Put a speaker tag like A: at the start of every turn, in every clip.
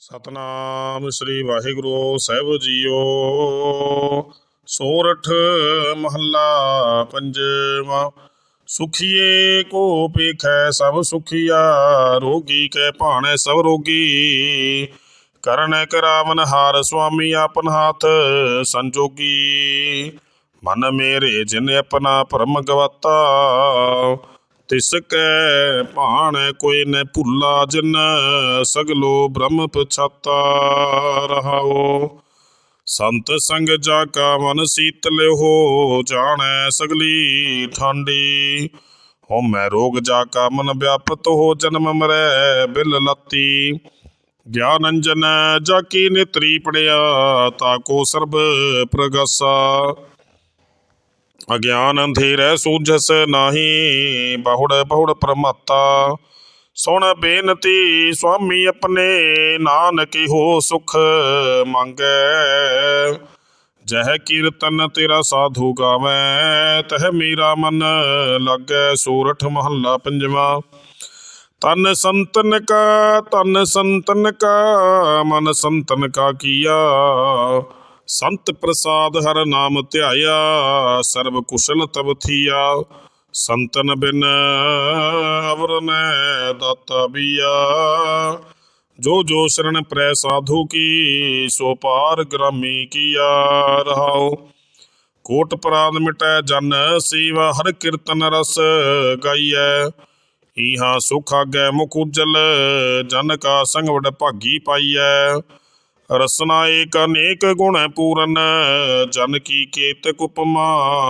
A: ਸਤਨਾਮ ਸ੍ਰੀ ਵਾਹਿਗੁਰੂ ਸਾਹਿਬ ਜੀਓ। ਸੋਰਠ ਮਹੱਲਾ ਪੰਜਵਾ। ਸੁਖੀਏ ਕੋ ਪੇਖੈ ਸਭ ਸੁਖੀਆ, ਰੋਗੀ ਕੈ ਭਾਣੇ ਸਭ ਰੋਗੀ। ਕਰਨ ਕਰਾਵਨ ਹਾਰ ਸੁਆਮੀ ਆਪਨ ਹੱਥ ਸੰਜੋਗੀ। ਮਨ ਮੇਰੇ ਜਿਨ ਆਪਣਾ ਭਰਮ ਗਵਾਤਾ ਤਿਸ ਕੈ ਭਾਣੈ ਕੋਈ ਨ ਭੁੱਲਾ ਜਿਨ ਸਗਲੋ ਬ੍ਰਹਮ ਪਛਾਤਾ ਰਹਾਓ ਸੰਤ ਸੰਗ ਜਾ ਕਾ ਮਨ ਸੀਤਲ ਹੋ ਜਾਣੈ ਸਗਲੀ ਠਾਂਡੀ। ਹੋ ਮੈਂ ਰੋਗ ਜਾ ਕਾ ਮਨ ਵਿਆਪਤ ਹੋ, ਜਨਮ ਮਰੈ ਬਿਲ ਲਤੀ। ਗਿਆਨ ਅੰਜਨ, ਜਾ ਕੀ ਨੇਤਰੀ ਪੜਿਆ, ਤਾ ਕੋ ਸਰਬ ਪ੍ਰਗਾਸਾ। ਅਗਿਆਨ ਅੰਧੇਰੈ ਸੂਝਸ ਨਾਹੀ, ਬਹੁੜ ਬਹੁੜ ਪ੍ਰਮਾਤਾ। ਸੁਣ ਬੇਨਤੀ ਸੁਆਮੀ ਆਪਣੇ, ਨਾਨਕ ਹੋ ਸੁਖ ਮੰਗੈ। ਜਹ ਕੀਰਤਨ ਤੇਰਾ ਸਾਧੂ ਗਾਵੈ, ਤਹ ਮੇਰਾ ਮਨ ਲਾਗੈ, ਸੂਰਠ ਮਹੱਲਾ ਪੰਜਵਾ। ਤਨ ਸੰਤਨ ਕਾ ਤਨ ਸੰਤਨ ਕਾ, ਮਨ ਸੰਤਨ ਕਾ ਕੀਆ। ਸੰਤ ਪ੍ਰਸਾਦ ਹਰ ਨਾਮ ਧਿਆਇਆ, ਸਰਬ ਕੁਸ਼ਲ ਤਬ ਥੀਆ। ਸੰਤਨ ਬਿਨ ਅਵਰ ਮੈਂ ਦਾਤਾ ਬੀਆ। ਜੋ ਜੋ ਸ਼ਰਨ ਪ੍ਰੈ ਸਾਧੂ ਕੀ, ਸੋ ਪਾਰ ਗ੍ਰਾਮੀ ਕੀਆ ਰਹਾਓ ਕੋਟ ਪ੍ਰਾਨ ਮਿਟੈ ਜਨ ਸੀਵਾ, ਹਰ ਕੀਰਤਨ ਰਸ ਗਾਈਐ। ਈਹਾ ਸੁਖ ਆਗੈ ਮੁਖ ਉਜਲ, ਜਨ ਕਾ ਸੰਗ ਵਡ ਭਾਗੀ ਪਾਈਐ। ਰਸਨਾ ਏਕ ਅਨੇਕ ਗੁਣ ਪੂਰਨ, ਜਨ ਕੀ ਕੇਤਕ ਉਪਮਾ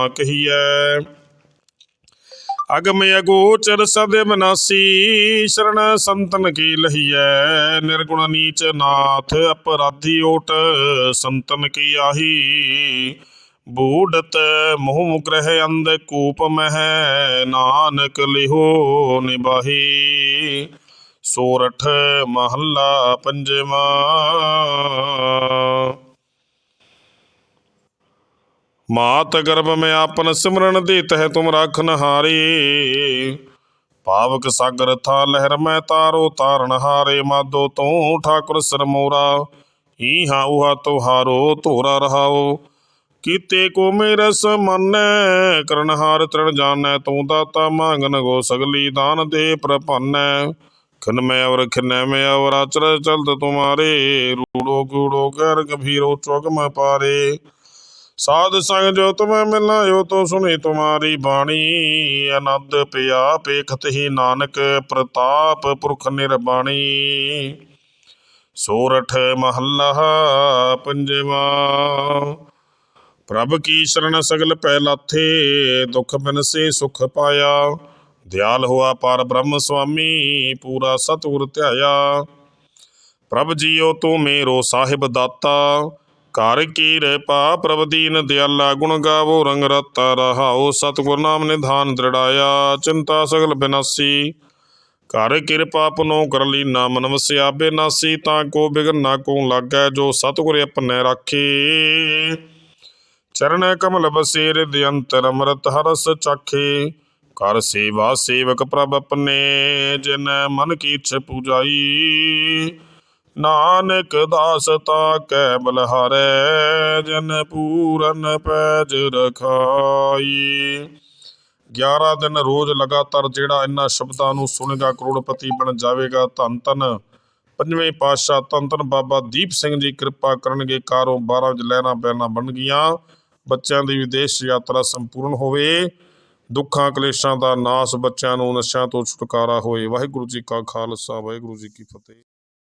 A: ਕਹੀਐ। ਅਗਮ ਅਗੋਚਰ ਸਦੇ ਬਨਾਸੀ ਸ਼ਰਨ ਸੰਤਨ ਕੀ ਲਹੀਐ। ਨਿਰਗੁਣ ਨੀਚ ਨਾਥ ਅਪਰਾਧੀ ਓਟ, ਸੰਤਨ ਕੀ ਆਹੀ। ਬੂੜਤ ਮੋਹ ਮੁਗ੍ਰਹਿ ਅੰਧ ਕੂਪ ਮਹਿ, ਨਾਨਕ ਲਿਹੋ ਨਿਬਾਹੀ ਸੋਰਠ ਮਹੱਲਾ ਪੰਜਵਾਂ। ਮਾਤ ਗਰਭ ਮੈਂ ਆਪਨ ਸਿਮਰਨ ਦੇਤ ਹੈ ਤੁਮ ਰਾਖਨ ਹਾਰੇ ਪਾਵਕ ਸਾਗਰ ਥਾ ਲਹਿਰ ਮੈਂ ਤਾਰੋ ਤਾਰਨ ਹਾਰੇ। ਮਾਦੋ ਤੂੰ ਠਾਕੁਰ ਸਰਮੋਰਾ ਈਹਾ ਉਹਾ ਤੁਹਾਰੋ ਧੋਰਾ ਰਹਾਓ। ਕੀਤੇ ਕੋ ਮੇਰਾ ਸਮਨੈ ਕਰਨਹਾਰ ਤ੍ਰਣ ਜਾਣੈ, ਤੂੰ ਦਾਤਾ ਮੰਗਨ ਗੋ ਸਗਲੀ ਦਾਨ ਦੇ ਪ੍ਰਪੰਨੈ ਖਨ ਮੈਂ ਅਵਰ ਖਨੈ ਮੈਂ ਅਵਰ ਅਚਰ ਚਲਤ ਤੁਮਾਰੇ, ਰੂੜੋ ਗੂੜੋ ਕਰ ਗਭੀਰੋ ਚੁਗਮ ਸਾਧ ਸੰਗ ਜੋ ਤੁਮੈ ਮਿਲਾਇਓ ਤੋ ਸੁਣੀ ਤੁਮਾਰੀ ਬਾਣੀ। ਅਨੰਦ ਪਿਆ ਪੇਖਤ ਹੀ ਨਾਨਕ ਪ੍ਰਤਾਪ ਪੁਰਖ ਨਿਰਬਾਣੀ। ਸੋਰਠ ਮਹੱਲਾ ਪੰਜਵਾ। ਪ੍ਰਭ ਕੀ ਸ਼ਰਨ ਸਗਲ ਪੈ ਲਾਥੇ ਦੁਖ ਬਿਨਸੇ ਸੁਖ ਪਾਇਆ। ਦਿਆਲ ਹੋਆ ਪਰ ਬ੍ਰਹਮ ਸੁਆਮੀ, ਪੂਰਾ ਸਤਿਗੁਰ ਧਿਆਇਆ। ਪ੍ਰਭ ਜੀਓ ਤੂੰ ਮੇਰੋ ਸਾਹਿਬ ਦਾਤਾ, ਘਰ ਕੀ ਪਾ ਪ੍ਰਭ ਦੀਨ ਦਿਆਲਾ ਗੁਣ ਗਾਵੋ, ਰੰਗ ਰਤਾ ਰਹਾਓ, ਸਤਿਗੁਰ ਨਾਮ ਨਿਧਾਨ ਦ੍ਰਿੜਾਇਆ, ਚਿੰਤਾ ਸਗਲ ਬਿਨਾਸੀ। ਕਰ ਕਿਰਪਾ ਪੁਨੋ ਕਰ ਲੀ ਮਨ ਵਸਿਆ ਬੇਨਾਸੀ, ਤਾਂ ਕੋ ਬਿਗਨ ਨਾ ਕੋ ਲਾਗੈ, ਜੋ ਸਤਿਗੁਰ ਆਪਨੇ ਰਾਖੇ। ਚਰਨ ਕਮਲ ਬਸੇਰ ਦੇ ਅੰਤਰ ਅੰਮ੍ਰਿਤ ਹਰਸ ਚਾਖੇ। ਕਰ ਸੇਵਾ ਸੇਵਕ ਪ੍ਰਭ ਆਪਣੇ, ਜਿਨ ਮਨ ਕੀ ਪੂਜਾਈ। ਨਾਨਕ ਦਾਸ ਤਾ ਕੈ ਬਲਹਾਰੈ, ਜਨ ਪੂਰਨ ਪੈਜ ਰਖਾਈ। 11 ਦਿਨ ਰੋਜ਼ ਲਗਾਤਾਰ ਜਿਹੜਾ ਇਹਨਾਂ ਸ਼ਬਦਾਂ ਨੂੰ ਸੁਣੇਗਾ, ਕਰੋੜਪਤੀ ਬਣ ਜਾਵੇਗਾ ਧੰਨ ਧੰਨ। ਪੰਜਵੇਂ ਪਾਤਸ਼ਾਹ ਧੰਨ ਧੰਨ ਬਾਬਾ ਦੀਪ ਸਿੰਘ ਜੀ ਕਿਰਪਾ ਕਰਨਗੇ, ਕਾਰੋਂ 12 ਚ ਲਹਿਰਾਂ ਬਹਿਰਾਂ ਬਣ ਗਈਆਂ ਬੱਚਿਆਂ ਦੀ ਵਿਦੇਸ਼ ਯਾਤਰਾ ਸੰਪੂਰਨ ਹੋਵੇ। ਦੁੱਖਾਂ ਕਲੇਸ਼ਾਂ ਦਾ ਨਾਸ ਬੱਚਿਆਂ ਨੂੰ ਨਸ਼ਿਆਂ ਤੋਂ ਛੁਟਕਾਰਾ ਹੋਏ। ਵਾਹਿਗੁਰੂ ਜੀ ਕਾ ਖਾਲਸਾ, ਵਾਹਿਗੁਰੂ ਜੀ ਕੀ ਫਤਿਹ।